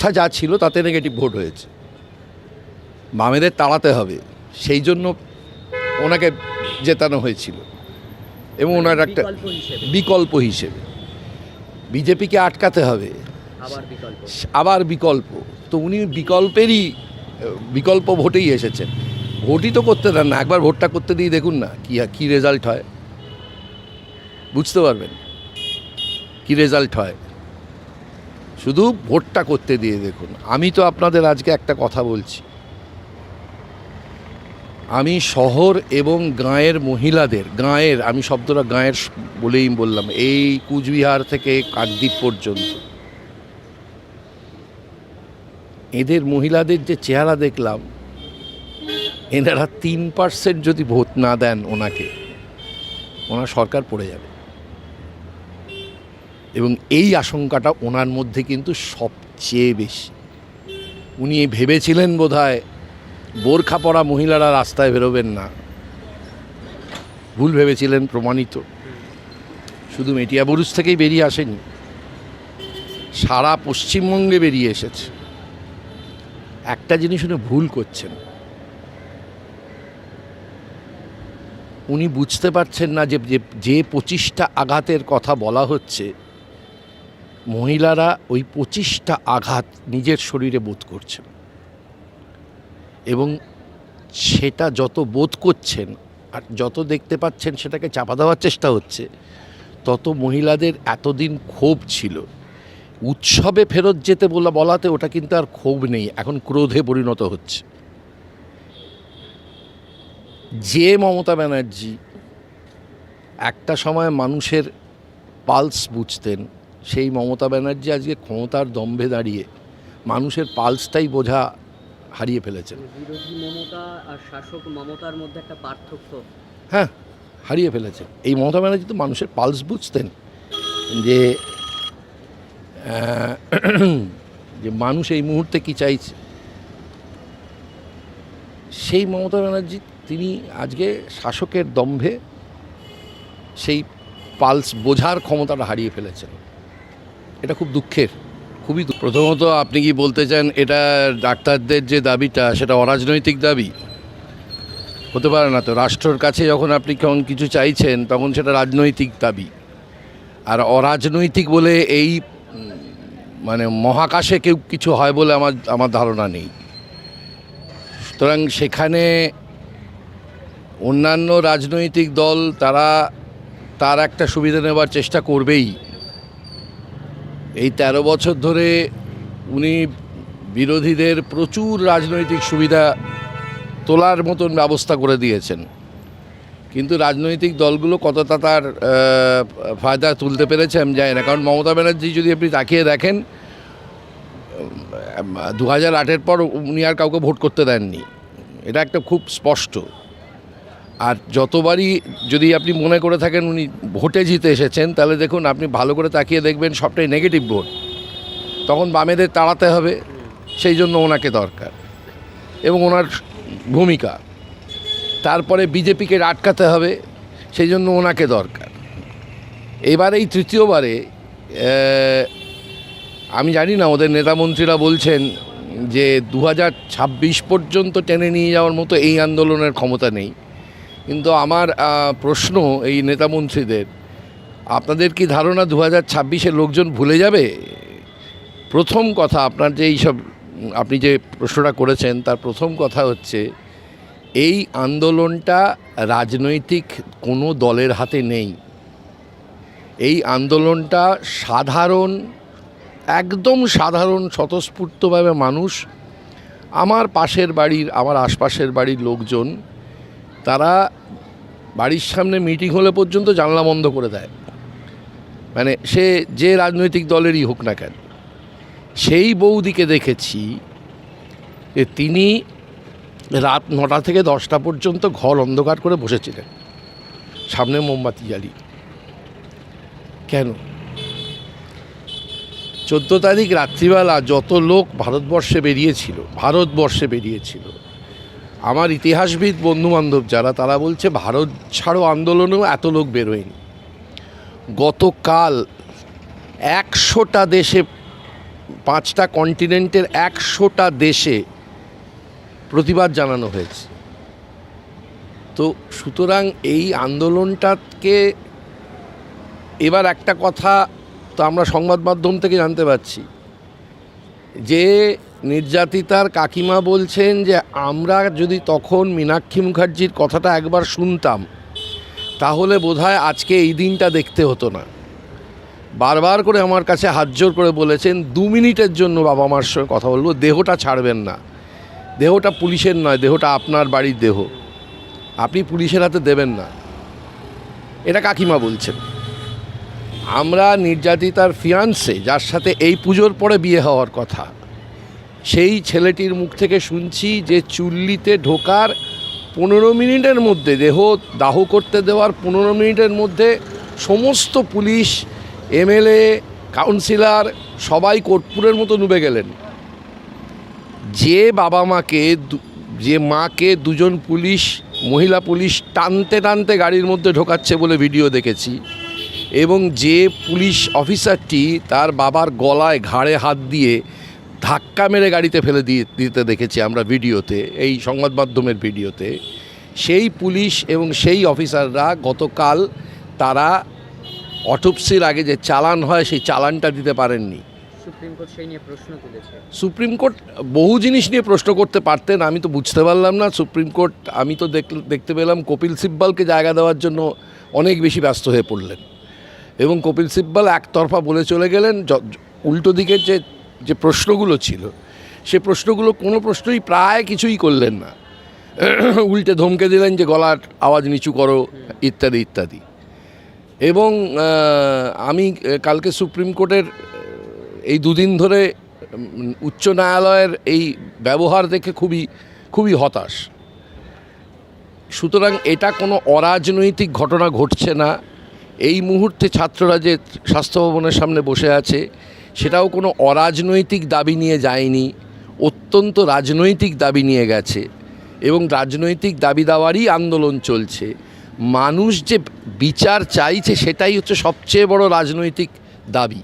অবস্থা যা ছিল তাতে নেগেটিভ ভোট হয়েছে। বামেদের তাড়াতে হবে সেই জন্য ওনাকে জেতানো হয়েছিল। এবং ওনার একটা বিকল্প হিসেবে। বিজেপিকে আটকাতে হবে। আবার বিকল্প। তো উনি বিকল্পেরই বিকল্প ভোটেই এসেছেন। ভোটই তো করতে দেন না একবার ভোটটা করতে দিয়ে দেখুন না কি কী রেজাল্ট হয়। বুঝতে পারবেন? কি রেজাল্ট হয়? শুধু ভোটটা করতে দিয়ে দেখুন। আমি তো আপনাদের আজকে একটা কথা বলছি। আমি শহর এবং গাঁয়ের মহিলাদের, গাঁয়ের, আমি শব্দটা গাঁয়ের বলেই বললাম, এই কুচবিহার থেকে কাকদ্বীপ পর্যন্ত। এদের মহিলাদের যে চেহারা দেখলাম, এনারা তিন পার্সেন্ট যদি ভোট না দেন ওনাকে, ওনার সরকার পড়ে যাবে। এবং এই আশঙ্কাটা ওনার মধ্যে কিন্তু সবচেয়ে বেশি। উনি ভেবেছিলেন বোধহয়, বোরখা পরা মহিলারা রাস্তায় বেরোবেন না। ভুল ভেবেছিলেন প্রমাণিত। শুধু মেটিয়া বুরুজ থেকেই বেরিয়ে আসেনি। সারা পশ্চিমবঙ্গে বেরিয়ে এসেছে। একটা জিনিস উনি ভুল করছেন। উনি বুঝতে পারছেন না যে- যে পঁচিশটা আঘাতের কথা বলা হচ্ছে মহিলারা ওই পঁচিশটা আঘাত নিজের শরীরে বোধ করছেন। এবং সেটা যত বোধ করছেন আর যত দেখতে পাচ্ছেন সেটাকে চাপা দেওয়ার চেষ্টা হচ্ছে, তত মহিলাদের এতদিন ক্ষোভ ছিল। উৎসবে ফেরত যেতে বলা, বলাতে ওটা কিন্তু আর ক্ষোভ নেই, এখন ক্রোধে পরিণত হচ্ছে। যে মমতা ব্যানার্জি একটা সময় মানুষের পালস বুঝতেন সেই মমতা ব্যানার্জি আজকে ক্ষমতার দম্ভে দাঁড়িয়ে মানুষের পালসটাই বোঝা হারিয়ে ফেলেছেন। বিরোধী মমতা আর শাসক মমতার মধ্যে একটা পার্থক্য। হ্যাঁ হারিয়ে ফেলেছেন। এই মমতা ব্যানার্জি তো মানুষের পালস বুঝতেন যে যে মানুষ এই মুহূর্তে কি চাইছে। সেই মমতা ব্যানার্জি তিনি আজকে শাসকের দম্ভে সেই পালস বোঝার ক্ষমতাটা হারিয়ে ফেলেছেন। এটা খুব দুঃখের, খুবই প্রথমত আপনি কি বলতে চান এটা ডাক্তারদের যে দাবিটা, সেটা অরাজনৈতিক দাবি? হতে পারে না তো, রাষ্ট্রর কাছে যখন আপনি যখন কিছু চাইছেন, তখন সেটা রাজনৈতিক দাবি। আর অরাজনৈতিক বলে এই মানে মহাকাশে কেউ কিছু হয় বলে আমার আমার ধারণা নেই। সুতরাং সেখানে অন্যান্য রাজনৈতিক দল তারা, তার একটা সুবিধা নেবার চেষ্টা করবেই। এই তেরো বছর ধরে উনি বিরোধীদের প্রচুর রাজনৈতিক সুবিধা তোলার মতন ব্যবস্থা করে দিয়েছেন। কিন্তু রাজনৈতিক দলগুলো কতটা তার ফায়দা তুলতে পেরেছে আমি জানি না। কারণ মমতা ব্যানার্জি যদি আপনি তাকিয়ে দেখেন দু হাজার আটের পর উনি আর কাউকে ভোট করতে দেননি। এটা একটা খুব স্পষ্ট। আর যতবারই যদি আপনি মনে করে থাকেন উনি ভোটে জিতে এসেছেন, তাহলে দেখুন আপনি ভালো করে তাকিয়ে দেখবেন সবটাই নেগেটিভ ভোট তখন বামেদের তাড়াতে হবে, সেই জন্য ওনাকে দরকার এবং ওনার ভূমিকা। তারপরে বিজেপিকে আটকাতে হবে, সেই জন্য ওনাকে দরকার। এবার এই তৃতীয়বারে আমি জানি না, ওদের নেতামন্ত্রীরা বলছেন যে দু হাজার ছাব্বিশ পর্যন্ত টেনে নিয়ে যাওয়ার মতো এই আন্দোলনের ক্ষমতা নেই। কিন্তু আমার প্রশ্ন এই নেতামন্ত্রীদের আপনাদের কি ধারণা দু হাজার ছাব্বিশে লোকজন ভুলে যাবে? প্রথম কথা আপনার যে এইসব, আপনি যে প্রশ্নটা করেছেন, তার প্রথম কথা হচ্ছে, এই আন্দোলনটা রাজনৈতিক কোনো দলের হাতে নেই। এই আন্দোলনটা সাধারণ, একদম সাধারণ, স্বতঃস্ফূর্তভাবে মানুষ, আমার পাশের বাড়ির, আমার আশপাশের বাড়ির লোকজন তারা বাড়ির সামনে মিটিং হলে পর্যন্ত জানলা বন্ধ করে দেয়। মানে সে যে রাজনৈতিক দলেরই হোক না কেন, সেই বৌদিকে দেখেছি যে তিনি রাত নটা থেকে দশটা পর্যন্ত ঘর অন্ধকার করে বসেছিলেন, সামনে মোমবাতি জ্বালিয়ে। কেন? চোদ্দ তারিখ রাত্রিবেলা যত লোক ভারতবর্ষে বেরিয়েছিল ভারতবর্ষে বেরিয়েছিল আমার ইতিহাসবিদ বন্ধুবান্ধব যারা, তারা বলছে ভারত ছাড়ো আন্দোলনেও এত লোক বেরোয়নি। গতকাল একশোটা দেশে, পাঁচটা কন্টিনেন্টের একশোটা দেশে প্রতিবাদ জানানো হয়েছে। তো সুতরাং এই আন্দোলনটাকে এবার একটা কথা তো আমরা সংবাদ মাধ্যম থেকে জানতে পারছি যে নির্যাতিতার কাকিমা বলছেন যে, আমরা যদি তখন মীনাক্ষী মুখার্জির কথাটা একবার শুনতাম, তাহলে বোধহয় আজকে এই দিনটা দেখতে হতো না। বারবার করে আমার কাছে হাত জোর করে বলেছেন, দু মিনিটের জন্য বাবা মার সঙ্গে কথা বলব, দেহটা ছাড়বেন না। দেহটা পুলিশের নয়, দেহটা আপনার বাড়ির দেহ। আপনি পুলিশের হাতে দেবেন না। এটা কাকিমা বলছেন। আমরা নির্যাতিতার ফিয়ান্সে, যার সাথে এই পুজোর পরে বিয়ে হওয়ার কথা সেই ছেলেটির মুখ থেকে শুনছি যে চুল্লিতে ঢোকার পনেরো মিনিটের মধ্যে, দেহ দাহ করতে দেওয়ার পনেরো মিনিটের মধ্যে সমস্ত পুলিশ, এমএলএ, কাউন্সিলর সবাই কর্পূরের মতো নুবে গেলেন। যে বাবা মাকে যে মাকে দুজন পুলিশ, মহিলা পুলিশ টানতে টানতে গাড়ির মধ্যে ঢোকাচ্ছে বলে ভিডিও দেখেছি এবং যে পুলিশ অফিসারটি তার বাবার গলায় ঘাড়ে হাত দিয়ে ধাক্কা মেরে গাড়িতে ফেলে দিয়ে দিতে দেখেছি আমরা ভিডিওতে এই সংবাদ মাধ্যমের ভিডিওতে। সেই পুলিশ এবং সেই অফিসাররা গতকাল তারা অটোপসির আগে যে চালান হয় সেই চালানটা দিতে পারেননি। সুপ্রিম কোর্ট সেই নিয়ে প্রশ্ন তুলেছে। সুপ্রিম কোর্ট বহু জিনিস নিয়ে প্রশ্ন করতে পারতেন আমি তো বুঝতে পারলাম না। সুপ্রিম কোর্ট আমি তো দেখ- দেখতে পেলাম কপিল সিব্বালকে জায়গা দেওয়ার জন্য অনেক বেশি ব্যস্ত হয়ে পড়লেন। এবং কপিল সিব্বাল একতরফা বলে চলে গেলেন উল্টো দিকের যে যে প্রশ্নগুলো ছিল, সে প্রশ্নগুলো কোনো প্রশ্নই প্রায় কিছুই করলেন না। উল্টে ধমকে দিলেন যে, গলার আওয়াজ নিচু করো, ইত্যাদি ইত্যাদি। এবং আমি কালকে সুপ্রিম কোর্টের, এই দুদিন ধরে উচ্চ ন্যায়ালয়ের এই ব্যবহার দেখে খুবই খুবই হতাশ। সুতরাং এটা কোনো অরাজনৈতিক ঘটনা ঘটছে না। এই মুহূর্তে ছাত্ররা যে স্বাস্থ্য ভবনের সামনে বসে আছে। সেটাও কোনো অরাজনৈতিক দাবি নিয়ে যায়নি, অত্যন্ত রাজনৈতিক দাবি নিয়ে গেছে এবং রাজনৈতিক দাবি দাওয়ারই আন্দোলন চলছে। মানুষ যে বিচার চাইছে সেটাই হচ্ছে সবচেয়ে বড় রাজনৈতিক দাবি।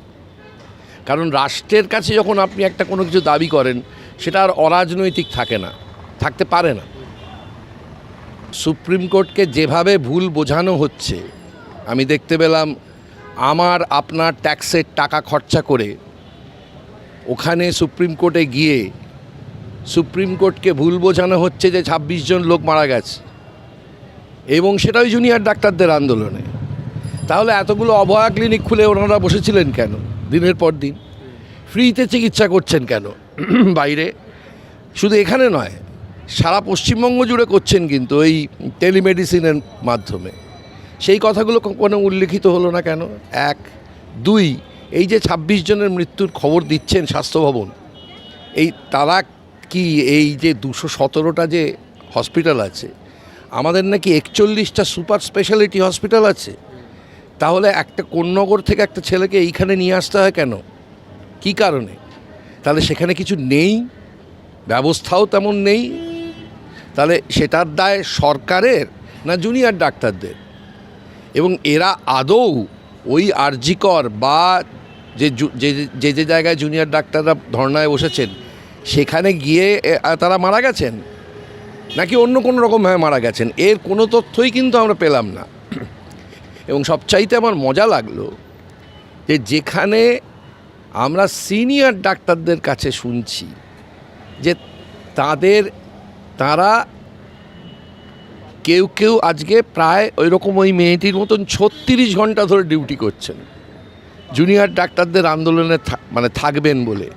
কারণ রাষ্ট্রের কাছে যখন আপনি একটা কোনো কিছু দাবি করেন, সেটা আর অরাজনৈতিক থাকে না, থাকতে পারে না। সুপ্রিম কোর্টকে যেভাবে ভুল বোঝানো হচ্ছে, আমি দেখতে পেলাম আমার আপনার ট্যাক্সের টাকা খরচা করে ওখানে সুপ্রিম কোর্টে গিয়ে সুপ্রিম কোর্টকে ভুল বোঝানো হচ্ছে যে ছাব্বিশ জন লোক মারা গেছে এবং সেটাই জুনিয়র ডাক্তারদের আন্দোলনে। তাহলে এতগুলো অভয়া ক্লিনিক খুলে ওনারা বসেছিলেন কেন? দিনের পর দিন। ফ্রিতে চিকিৎসা করছেন কেন? বাইরে। শুধু এখানে নয়, সারা পশ্চিমবঙ্গ জুড়ে করছেন কিন্তু এই টেলিমেডিসিনের মাধ্যমে। সেই কথাগুলো কোনো উল্লেখিত হলো না কেন? এক। দুই, এই যে ছাব্বিশ জনের মৃত্যুর খবর দিচ্ছেন স্বাস্থ্য ভবন, এই তারা কি এই যে দুশো সতেরোটা যে হসপিটাল আছে, আমাদের নাকি একচল্লিশটা সুপার স্পেশালিটি হসপিটাল আছে, তাহলে একটা কোন্নগর থেকে একটা ছেলেকে এইখানে নিয়ে আসতে হয় কেন? কি কারণে? তাহলে সেখানে কিছু নেই, ব্যবস্থাও তেমন নেই, তাহলে সেটার দায় সরকারের না জুনিয়র ডাক্তারদের? এবং এরা আদৌ ওই আরজিকর বা যে যে যে জায়গায় জুনিয়র ডাক্তাররা ধর্নায় বসেছেন, সেখানে গিয়ে তারা মারা গেছেন? নাকি অন্য কোনো রকমভাবে মারা গেছেন? এর কোনো তথ্যই কিন্তু আমরা পেলাম না। এবং সবচাইতে আমার মজা লাগল যে যেখানে আমরা সিনিয়র ডাক্তারদের কাছে শুনছি যে তাদের, তারা কেউ কেউ আজকে প্রায় ওই রকম ওই মেয়েটির মতন ছত্রিশ ঘণ্টা ধরে ডিউটি করছেন। জুনিয়র ডাক্তারদের আন্দোলনে মানে থাকবেন বলে।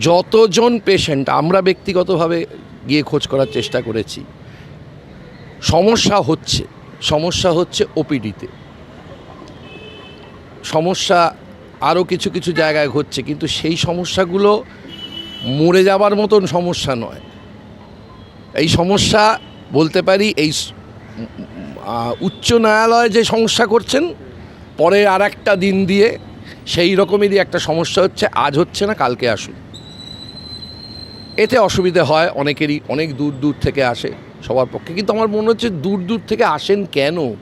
যতজন পেশেন্ট আমরা ব্যক্তিগতভাবে গিয়ে খোঁজ করার চেষ্টা করেছি। সমস্যা হচ্ছে সমস্যা হচ্ছে ওপিডিতে। সমস্যা আরও কিছু কিছু জায়গায় ঘটছে, কিন্তু সেই সমস্যাগুলো মরে যাবার মতন সমস্যা নয়। এই সমস্যা বলতে পারি এই উচ্চ ন্যায়ালয় যে সমস্যা করছেন, পরে আর একটা দিন দিয়ে সেই রকমেরই একটা সমস্যা হচ্ছে, আজ হচ্ছে না, কালকে আসুন। এতে অসুবিধে হয় অনেকেরই, অনেক দূর দূর থেকে আসে সবার পক্ষে। কিন্তু আমার মনে হচ্ছে দূর দূর থেকে আসেন কেন?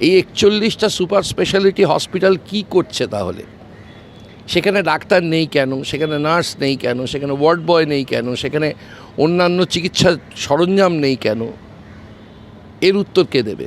এই একচল্লিশটা সুপার স্পেশালিটি হসপিটাল কি করছে তাহলে? সেখানে ডাক্তার নেই কেন? সেখানে নার্স নেই কেন? সেখানে ওয়ার্ড বয় নেই কেন? সেখানে অন্যান্য চিকিৎসা সরঞ্জাম নেই কেন? এর উত্তর কে দেবে?